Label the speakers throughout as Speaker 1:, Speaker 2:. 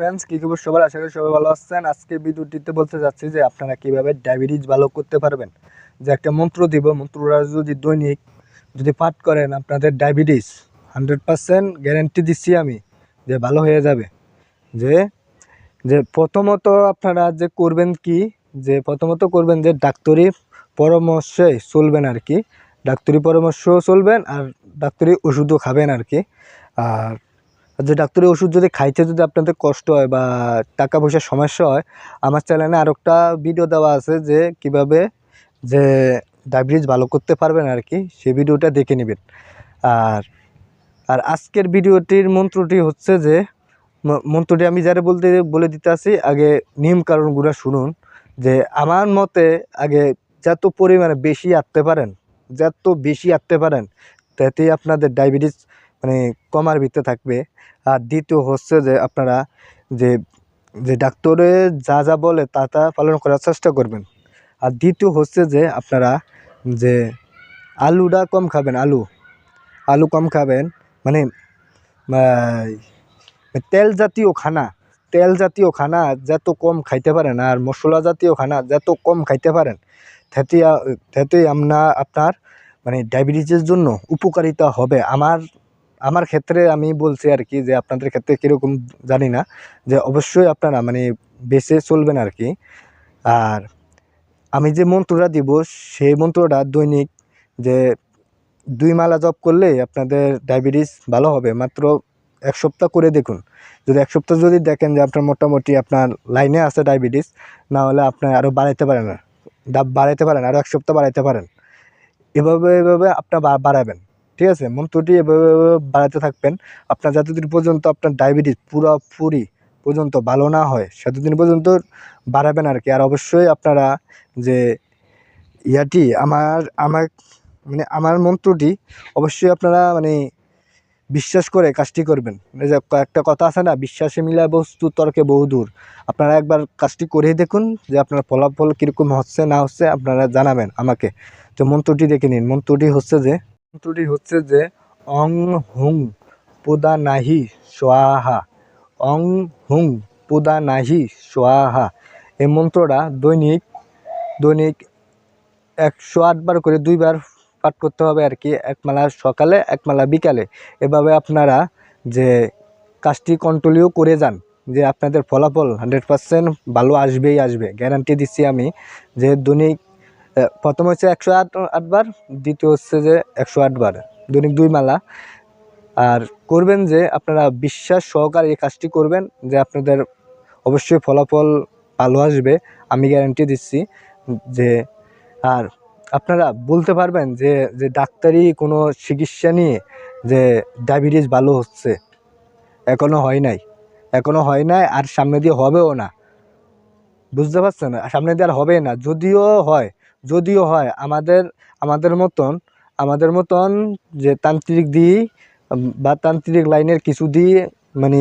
Speaker 1: Friends কী খবর সবার? আশা করি সবাই ভালো আছেন। আজকে ভিডিওটিতে বলতে যাচ্ছি যে আপনারা কীভাবে ডায়াবেটিস ভালো করতে পারবেন। যে একটা মন্ত্র দিব, মন্ত্রটা যদি দৈনিক যদি পাঠ করেন আপনাদের ডায়াবেটিস হান্ড্রেড পারসেন্ট গ্যারেন্টি দিচ্ছি আমি যে ভালো হয়ে যাবে। যে যে প্রথমত আপনারা যে করবেন কি, যে প্রথমত করবেন যে ডাক্তারি পরামর্শে চলবেন আর কি। ডাক্তারি পরামর্শ চলবেন আর ডাক্তারি ওষুধও খাবেন আর কি। আর যে ডাক্তারি ওষুধ যদি খাইতে যদি আপনাদের কষ্ট হয় বা টাকা পয়সার সমস্যা হয়, আমার চ্যানেলে আর একটা ভিডিও দেওয়া আছে যে কীভাবে যে ডায়াবেটিস ভালো করতে পারবেন আর কি সেই ভিডিওটা দেখে নেবেন। আর আর আজকের ভিডিওটির মন্ত্রটি হচ্ছে যে মন্ত্রটি আমি যারা বলতে, বলে দিতে আসি, আগে নিয়ম কারণগুলো শুনুন যে আমার মতে আগে যত পরিমাণে বেশি আঁকতে পারেন, যত বেশি আঁকতে পারেন, তাতেই আপনাদের ডায়াবেটিস মানে কমার ভিতরে থাকবে। আর দ্বিতীয় হচ্ছে যে আপনারা যে যে ডাক্তারে যা যা বলে তা তা পালন করার চেষ্টা করবেন। আর দ্বিতীয় হচ্ছে যে আপনারা যে আলুটা কম খাবেন, আলু আলু কম খাবেন মানে তেল জাতীয় খানা, তেল জাতীয় খানা যত কম খাইতে পারেন আর মশলা জাতীয় খানা যত কম খাইতে পারেন, তাতে তাতে আমরা আপনার মানে ডায়াবেটিসের জন্য উপকারিতা হবে। আমার আমার ক্ষেত্রে আমি বলছি আর কি যে আপনাদের ক্ষেত্রে কীরকম জানি না, যে অবশ্যই আপনারা মানে বেঁচে চলবেন আর কি। আর আমি যে মন্ত্রটা দিব, সেই মন্ত্রটা দৈনিক যে দুই মালা জব করলে আপনাদের ডায়াবেটিস ভালো হবে। মাত্র এক সপ্তাহ করে দেখুন। যদি এক সপ্তাহ যদি দেখেন যে আপনার মোটামুটি আপনার লাইনে আছে ডায়াবেটিস, না হলে আপনার আরও বাড়াইতে পারেন। বাড়াইতে পারেন আরও এক সপ্তাহ বাড়াইতে পারেন। এভাবে এভাবে আপনার বাড়াবেন। ঠিক আছে? মন্ত্রটি এভাবে বাড়াতে থাকবেন। আপনার যতদিন পর্যন্ত আপনার ডায়াবেটিস পুরোপুরি পর্যন্ত ভালো না হয়, সেতদিন পর্যন্ত বাড়াবেন আর কি আর অবশ্যই আপনারা যে ইয়াটি, আমার আমার মানে আমার মন্ত্রটি অবশ্যই আপনারা মানে বিশ্বাস করে কাজটি করবেন। এই যে একটা কথা আছে না, বিশ্বাসে মিলা বস্তু তর্কে বহুদূর আপনারা একবার কাজটি করেই দেখুন যে আপনার ফলাফল কীরকম হচ্ছে না হচ্ছে আপনারা জানাবেন আমাকে। তো মন্ত্রটি দেখে নিন। মন্ত্রটি হচ্ছে যে মন্ত্রটি হচ্ছে যে, অং হুং পুদা নাহি সোয়াহা। অং হুং পুদা নাহি সোয়াহা। এই মন্ত্রটা দৈনিক দৈনিক একশো আটবার করে দুইবার পাঠ করতে হবে আর কি, এক মালা সকালে, এক মালা বিকালে। এভাবে আপনারা যে কাজটি কন্ট্রোলিও করে যান, যে আপনাদের ফলাফল হান্ড্রেড পারসেন্ট ভালো আসবেই আসবে। গ্যারান্টি দিচ্ছি আমি যে দৈনিক প্রথম হচ্ছে একশো আট আটবার দ্বিতীয় হচ্ছে যে একশো আটবার দৈনিক দুই মালা। আর করবেন যে আপনারা বিশ্বাস সহকারে এই কাজটি করবেন, যে আপনাদের অবশ্যই ফলাফল ভালো আসবে, আমি গ্যারান্টি দিচ্ছি যে, আর আপনারা বলতে পারবেন যে যে ডাক্তারি কোনো চিকিৎসা নিয়ে যে ডায়াবেটিস ভালো হচ্ছে এখনও হয় নাই এখনও হয় নাই আর সামনে দিয়ে হবেও না। বুঝতে পারছেন? সামনে দিয়ে আর হবে না। যদিও হয় যদিও হয়, আমাদের আমাদের মতন আমাদের মতন যে তান্ত্রিক দিয়ে বা তান্ত্রিক লাইনের কিছু দিয়ে মানে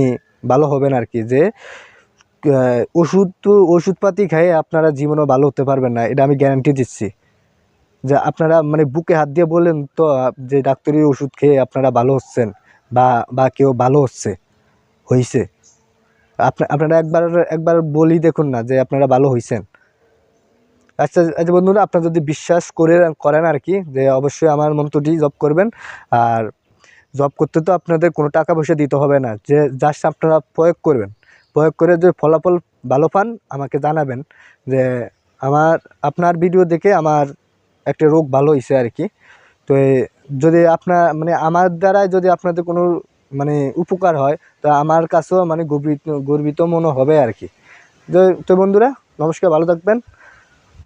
Speaker 1: ভালো হবে না আর কি যে ওষুধ তো ওষুধপাতি খেয়ে আপনারা জীবনও ভালো হতে পারবেন না, এটা আমি গ্যারান্টি দিচ্ছি। যে আপনারা মানে বুকে হাত দিয়ে বলেন তো, যে ডাক্তারি ওষুধ খেয়ে আপনারা ভালো হচ্ছেন, বা বা কেউ ভালো হচ্ছে, হইছে। আপনা, আপনারা একবার একবার বলি দেখুন না যে আপনারা ভালো হইছেন। আচ্ছা আচ্ছা বন্ধুরা, আপনারা যদি বিশ্বাস করে করেন আর কি যে অবশ্যই আমার মন্ত্রটি জব করবেন। আর জব করতে তো আপনাদের কোনো টাকা পয়সা দিতে হবে না, যে জাস্ট আপনারা প্রয়োগ করবেন। প্রয়োগ করে যে ফলাফল ভালো পান, আমাকে জানাবেন যে আমার, আপনার ভিডিও দেখে আমার একটা রোগ ভালো হয়েছে আর কি তো যদি আপনার মানে আমার দ্বারাই যদি আপনাদের কোনো মানে উপকার হয়, তো আমার কাছেও মানে গর্বিত গর্বিত মনে হবে আর কি তো তো বন্ধুরা, নমস্কার, ভালো থাকবেন।